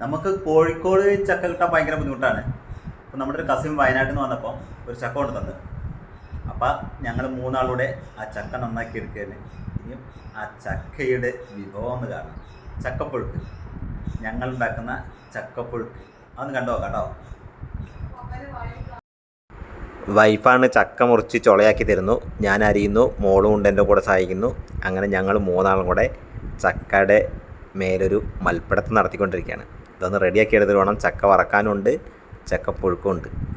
നമുക്ക് കോഴിക്കോട് ചക്ക കിട്ടാൻ ഭയങ്കര ബുദ്ധിമുട്ടാണ്. അപ്പോൾ നമ്മുടെ ഒരു കസിൻ വയനാട്ടിൽ നിന്ന് വന്നപ്പോൾ ഒരു ചക്ക കൊണ്ട് തന്നത് അപ്പം ഞങ്ങൾ മൂന്നാളൂടെ ആ ചക്ക നന്നാക്കി എടുക്കുകയാണ് ഇനിയും ആ ചക്കയുടെ വിഭവം ഒന്ന് കാണാം ചക്കപ്പുഴുക്ക്. ഞങ്ങൾ ഉണ്ടാക്കുന്ന ചക്കപ്പുഴുക്ക്. അതൊന്ന് കണ്ടോ കേട്ടോ. വൈഫാണ് ചക്ക മുറിച്ച് ചൊളയാക്കി തരുന്നു. ഞാൻ അരിയുന്നു മോളും ഉണ്ട് എന്റെ കൂടെ സഹായിക്കുന്നു. അങ്ങനെ ഞങ്ങൾ മൂന്നാളും കൂടെ ചക്കയുടെ മേലൊരു മൽപ്പിടത്ത് നടത്തിക്കൊണ്ടിരിക്കുകയാണ്. ഇതൊന്ന് റെഡിയാക്കി എടുത്തിട്ട് വേണം ചക്ക വറക്കാനുണ്ട്. ചക്ക പുഴുക്കുമുണ്ട്.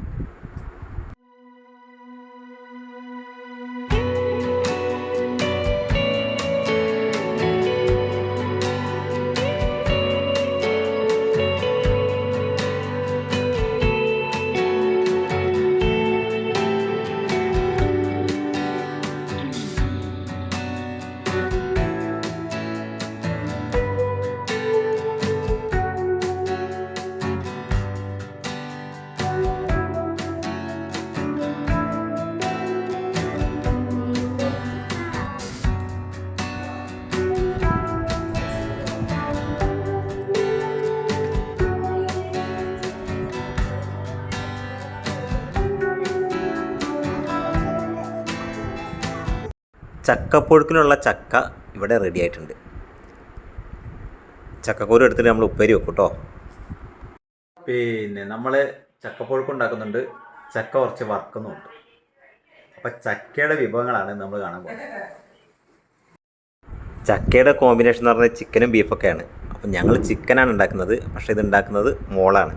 ചക്കപ്പുഴുക്കിനുള്ള ചക്ക ഇവിടെ റെഡി ആയിട്ടുണ്ട്. ചക്കക്കൂരും എടുത്തിട്ട് നമ്മൾ ഉപ്പേരി വെക്കും കേട്ടോ പിന്നെ നമ്മൾ ചക്കപ്പുഴുക്ക് ഉണ്ടാക്കുന്നുണ്ട്. ചക്ക കുറച്ച് വറക്കുന്നുണ്ട്. അപ്പം ചക്കയുടെ വിഭവങ്ങളാണ് നമ്മൾ കാണാൻ പോകുന്നത്. ചക്കയുടെ കോമ്പിനേഷൻ എന്ന് പറഞ്ഞാൽ ചിക്കനും ബീഫൊക്കെയാണ് അപ്പം ഞങ്ങൾ ചിക്കനാണ് ഉണ്ടാക്കുന്നത്. പക്ഷേ ഇത് ഉണ്ടാക്കുന്നത് മോളാണ്.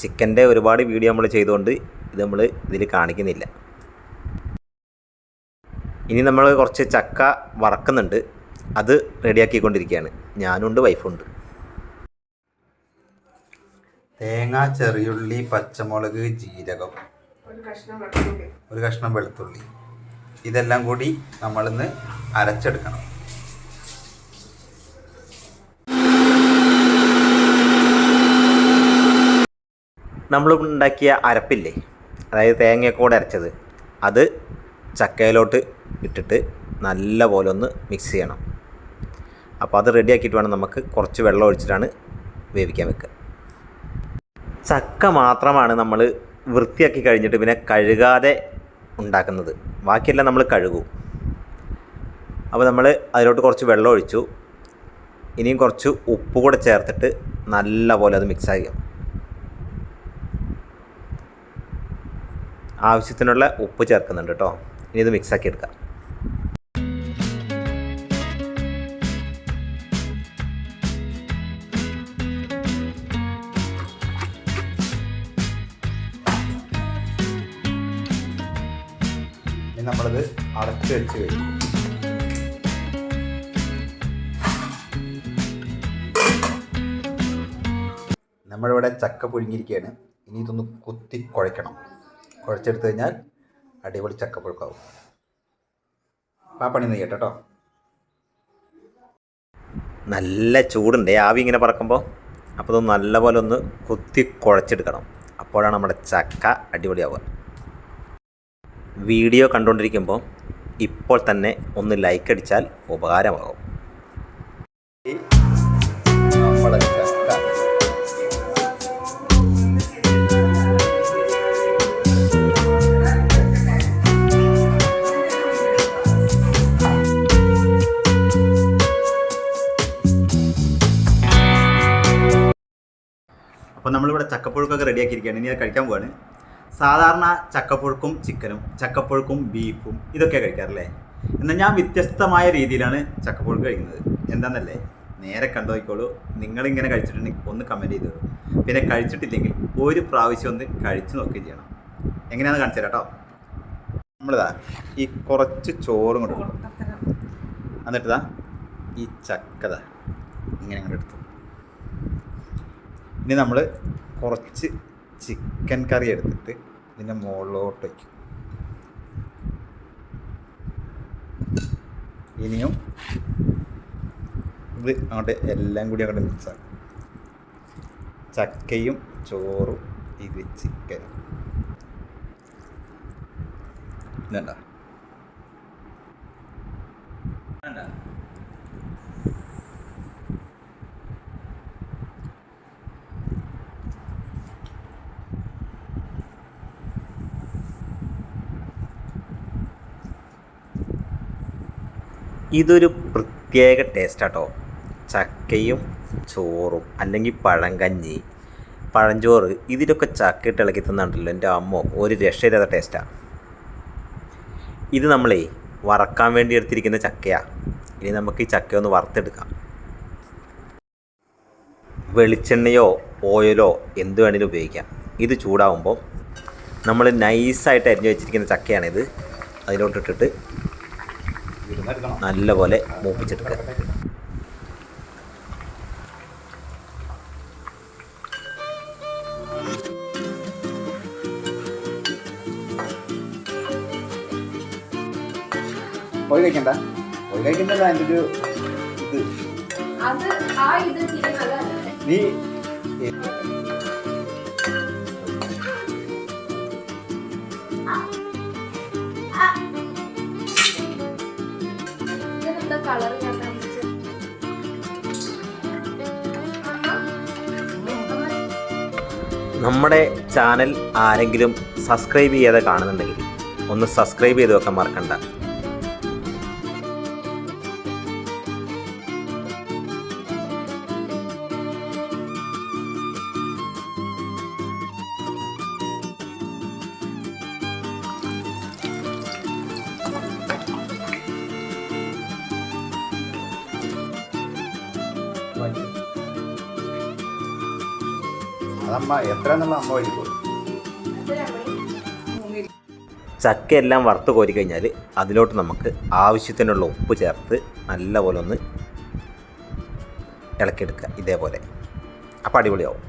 ചിക്കന്റെ ഒരുപാട് വീഡിയോ നമ്മൾ ചെയ്തുകൊണ്ട് ഇത് നമ്മൾ ഇതിൽ കാണിക്കുന്നില്ല. ഇനി നമ്മൾ കുറച്ച് ചക്ക വറക്കുന്നുണ്ട്. അത് റെഡിയാക്കിക്കൊണ്ടിരിക്കുകയാണ്. ഞാനുണ്ട് വൈഫുണ്ട്. തേങ്ങ ചെറിയുള്ളി പച്ചമുളക് ജീരകം. ഒരു കഷ്ണം വെളുത്തുള്ളി. ഒരു കഷ്ണം വെളുത്തുള്ളി. ഇതെല്ലാം കൂടി നമ്മളിന്ന് അരച്ചെടുക്കണം. നമ്മൾ ഉണ്ടാക്കിയ അരപ്പില്ലേ? അതായത് തേങ്ങയൊക്കെ കൂടെ അരച്ചത്. അത് ചക്കയിലോട്ട് ഇട്ടിട്ട് നല്ല പോലെ ഒന്ന് മിക്സ് ചെയ്യണം. അപ്പോൾ അത് റെഡിയാക്കിയിട്ട് വേണം നമുക്ക് കുറച്ച് വെള്ളം ഒഴിച്ചിട്ടാണ് വേവിക്കാൻ വെക്കുക. ചക്ക മാത്രമാണ് നമ്മൾ വൃത്തിയാക്കി കഴിഞ്ഞിട്ട് പിന്നെ കഴുകാതെ ഉണ്ടാക്കുന്നത്. ബാക്കിയെല്ലാം നമ്മൾ കഴുകും. അപ്പോൾ നമ്മൾ അതിലോട്ട് കുറച്ച് വെള്ളം ഒഴിച്ചു. ഇനിയും കുറച്ച് ഉപ്പ് കൂടെ ചേർത്തിട്ട് നല്ല പോലെ അത് മിക്സ് ആക്കുക. ആവശ്യത്തിനുള്ള ഉപ്പ് ചേർക്കുന്നുണ്ട് കേട്ടോ. ഇനി ഇത് മിക്സാക്കി എടുക്കാം. നമ്മളിത് അടച്ച് വെച്ച് കഴിക്കും നമ്മളിവിടെ ചക്ക പുഴുങ്ങിയിരിക്കുകയാണ്. ഇനി ഇതൊന്ന് കുത്തി കുഴയ്ക്കണം. കുഴച്ചെടുത്ത് കഴിഞ്ഞാൽ അടിപൊളി ചക്കപ്പുഴുക്കാവും പുഴുക്കാവും. ആ പണി ഒന്ന് കേട്ടോ. നല്ല ചൂടുണ്ട്. ആവി ഇങ്ങനെ പറക്കുമ്പോൾ അപ്പോൾ ഇത് നല്ലപോലെ ഒന്ന് കുത്തി കുഴച്ചെടുക്കണം. അപ്പോഴാണ് നമ്മുടെ ചക്ക അടിപൊളിയാവുക. വീഡിയോ കണ്ടുകൊണ്ടിരിക്കുമ്പോൾ ഇപ്പോൾ തന്നെ ഒന്ന് ലൈക്ക് അടിച്ചാൽ ഉപകാരമാകും. അപ്പോൾ നമ്മളിവിടെ ചക്കപ്പുഴുക്കൊക്കെ റെഡിയാക്കിയിരിക്കുകയാണ് ഇനി അത് കഴിക്കാൻ പോവാണ്. സാധാരണ ചക്കപ്പുഴുക്കും ചിക്കനും ചക്കപ്പുഴുക്കും ബീഫും ഇതൊക്കെ കഴിക്കാറില്ലേ? എന്നാൽ ഞാൻ വ്യത്യസ്തമായ രീതിയിലാണ് ചക്കപ്പുഴുക്ക് കഴിക്കുന്നത്. എന്താണെന്നല്ലേ നേരെ കണ്ടു നോക്കിക്കോളൂ നിങ്ങളിങ്ങനെ കഴിച്ചിട്ടുണ്ടെങ്കിൽ ഒന്ന് കമന്റ് ചെയ്തു പിന്നെ കഴിച്ചിട്ടില്ലെങ്കിൽ ഒരു പ്രാവശ്യം ഒന്ന് കഴിച്ചു നോക്കുകയും ചെയ്യണം. എങ്ങനെയാണെന്ന് കാണിച്ചു തരാം കേട്ടോ. നമ്മളിതാ ഈ കുറച്ച് ചോറും കൂടെ ഇടും. എന്നിട്ടിതാ ഈ ചക്കത ഇങ്ങനെ അങ്ങോട്ട് എടുത്തു. ഇനി നമ്മൾ കുറച്ച് ചിക്കൻ കറി എടുത്തിട്ട് ഇതിന്റെ മുകളിലോട്ട് വയ്ക്കും ഇനിയും ഇത് അങ്ങോട്ട് എല്ലാം കൂടി അങ്ങോട്ട് മിക്സാക്കും ചക്കയും ചോറും ഇത് ചിക്കനും ഇതണ്ട? ഇതൊരു പ്രത്യേക ടേസ്റ്റാട്ടോ. ചക്കയും ചോറും അല്ലെങ്കിൽ പഴങ്കഞ്ഞി പഴഞ്ചോറ് ഇതിലൊക്കെ ചക്ക ഇട്ട് ഇളക്കി തന്നുണ്ടല്ലോ എന്റെ അമ്മ. ഒരു രക്ഷയില്ലാത്ത ടേസ്റ്റാണ് ഇത് നമ്മളേ വറക്കാൻ വേണ്ടി എടുത്തിരിക്കുന്ന ചക്കയാണ് ഇനി നമുക്ക് ഈ ചക്ക ഒന്ന് വറുത്തെടുക്കാം. വെളിച്ചെണ്ണയോ ഓയിലോ എന്ത് വേണേലും ഉപയോഗിക്കാം. ഇത് ചൂടാവുമ്പോൾ നമ്മൾ നൈസായിട്ട് അരിഞ്ഞു വെച്ചിരിക്കുന്ന ചക്കയാണിത്. അതിലോട്ടിട്ടിട്ട് നല്ലപോലെ മൂപ്പിച്ചെടുക്കുക. പോയി കഴിക്കണ്ട. പോയി കഴിക്കണ്ടല്ലോ എന്റെ ഒരു ഇത്. നീ കളർ നമ്മുടെ ചാനൽ ആരെങ്കിലും സബ്സ്ക്രൈബ് ചെയ്യാതെ കാണുന്നുണ്ടെങ്കിൽ ഒന്ന് സബ്സ്ക്രൈബ് ചെയ്ത് വെക്കാൻ മറക്കണ്ട. അതമ്മ എത്ര എന്നുള്ള അമ്മ വഴി ചക്ക എല്ലാം വറുത്ത് കോരി കഴിഞ്ഞാൽ അതിലോട്ട് നമുക്ക് ആവശ്യത്തിനുള്ള ഉപ്പ് ചേർത്ത് നല്ലപോലെ ഒന്ന് ഇളക്കിയെടുക്കുക ഇതേപോലെ. അപ്പോൾ അടിപൊളിയാവും.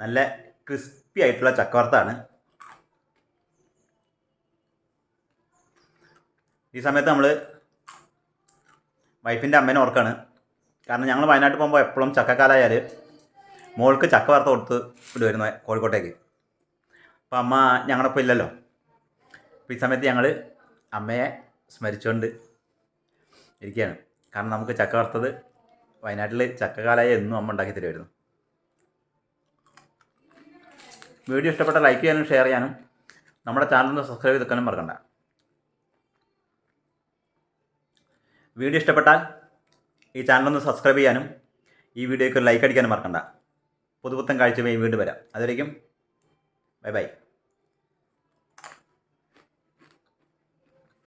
നല്ല ക്രിസ്പി ആയിട്ടുള്ള ചക്കവർത്താണ് ഈ സമയത്ത് നമ്മൾ വൈഫിന്റെ അമ്മേനെ ഓർക്കാണ്. കാരണം ഞങ്ങൾ വയനാട്ടിൽ പോകുമ്പോൾ എപ്പോഴും ചക്കക്കാലായാൽ മോൾക്ക് ചക്ക വറുത്ത് കൊടുത്ത് വിടുമായിരുന്നു കോഴിക്കോട്ടേക്ക്. അപ്പം അമ്മ ഞങ്ങളൊപ്പം ഇല്ലല്ലോ. അപ്പോൾ ഈ സമയത്ത് ഞങ്ങൾ അമ്മയെ സ്മരിച്ചുകൊണ്ട് ഇരിക്കുകയാണ് കാരണം നമുക്ക് ചക്ക വറുത്തത് വയനാട്ടിൽ ചക്കക്കാലായ എന്നും അമ്മ ഉണ്ടാക്കി തരുമായിരുന്നു വീഡിയോ ഇഷ്ടപ്പെട്ട ലൈക്ക് ചെയ്യാനും ഷെയർ ചെയ്യാനും നമ്മുടെ ചാനൽ ഒന്ന് സബ്സ്ക്രൈബ് ചെയ്തെക്കാനും മറക്കണ്ട. വീഡിയോ ഇഷ്ടപ്പെട്ടാൽ ഈ ചാനൽ ഒന്ന് സബ്സ്ക്രൈബ് ചെയ്യാനും ഈ വീഡിയോയ്ക്ക് ഒരു ലൈക്ക് അടിക്കാനും മറക്കണ്ട. പുതുപുത്തൻ കാഴ്ചയുമായി വീണ്ടും വരാം. അതുവരേക്കും ബൈ ബൈ